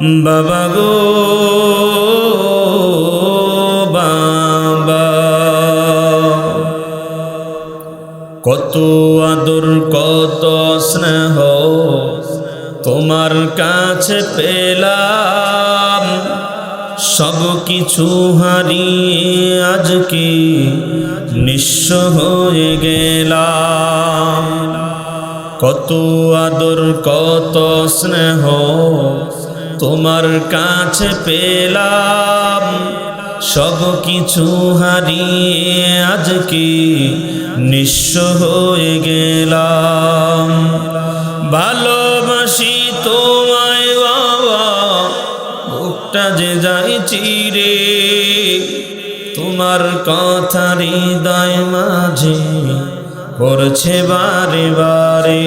বাবা গো কত আদর, কত স্নেহ তোমার কাছে পেলাম। সব কিছু হারিয়ে আজকে নিঃস্ব হয়ে গেলাম। কত আদর, কত স্নেহ তোমার কাছে পেলাম সব কিছু হারিয়ে আজকে নিঃস্ব হয়ে গেলাম। ভালোবাসি তোমায় বাবা, বুকটা যে যাই চিরে, তোমার কথা হৃদয় মাঝে করছে বারে বারে।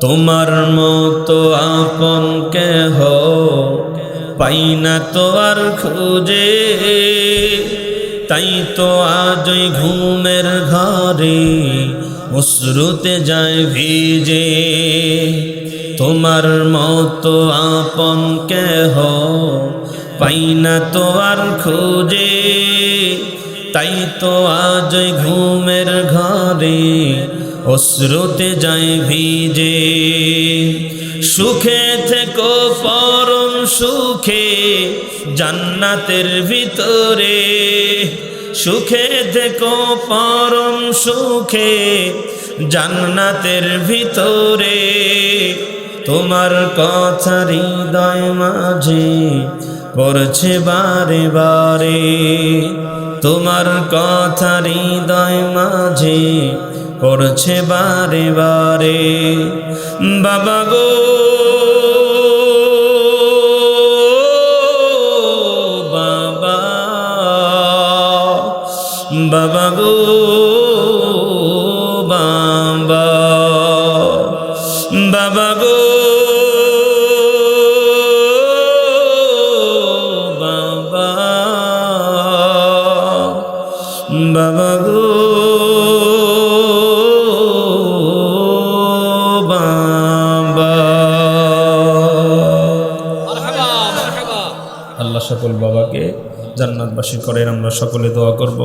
তোমার মতো আপন কেহ পাই না তো আর খুঁজে। তাই তো আজই ঘুমের ঘরে অশ্রুতে যায় ভিজে। তোমার মতো আপন কেহ পাই না তো আর খুঁজে। তাই তো আজই ঘুমের ঘরে অশ্রুতে যায় ভিজে। সুখে থেকো পরম সুখে জান্নাতের ভিতরে। সুখে থেকো পরম সুখে জান্নাতের ভিতরে। তোমার কথা হৃদয় মাঝে করছে বারে বারে। তোমার কথা হৃদয় মাঝে করছে বারে বারে। বাবা গো, বাবা বাবা গো। বাবা গো আল্লাহ সকল বাবাকে জান্নাতবাসী করেন আমরা সকলে দোয়া করব।